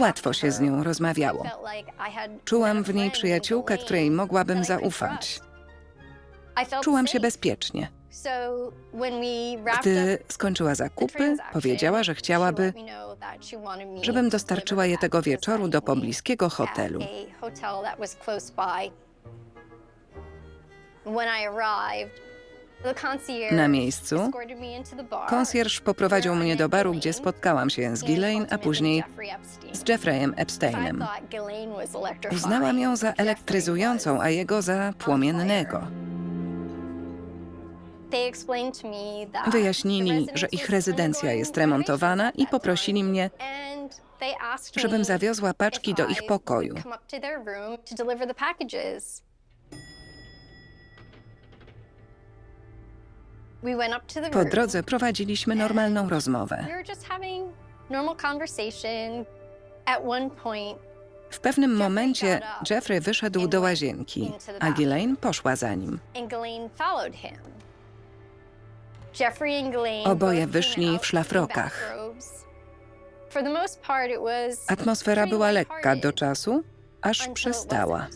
Łatwo się z nią rozmawiało. Had Czułam w niej przyjaciółkę, której mogłabym zaufać. Czułam się bezpiecznie. Gdy skończyła zakupy, powiedziała, że chciałaby, żebym dostarczyła je tego wieczoru do pobliskiego hotelu. When I arrived, Na miejscu Konsjerż poprowadził mnie do baru, gdzie spotkałam się z Ghislaine, a później z Jeffreyem Epsteinem. Uznałam ją za elektryzującą, a jego za płomiennego. Wyjaśnili, że ich rezydencja jest remontowana i poprosili mnie, żebym zawiozła paczki do ich pokoju. Po drodze prowadziliśmy normalną rozmowę. W pewnym momencie Jeffrey wyszedł do łazienki, a Ghislaine poszła za nim. Oboje wyszli w szlafrokach. Atmosfera była lekka do czasu, aż przestała.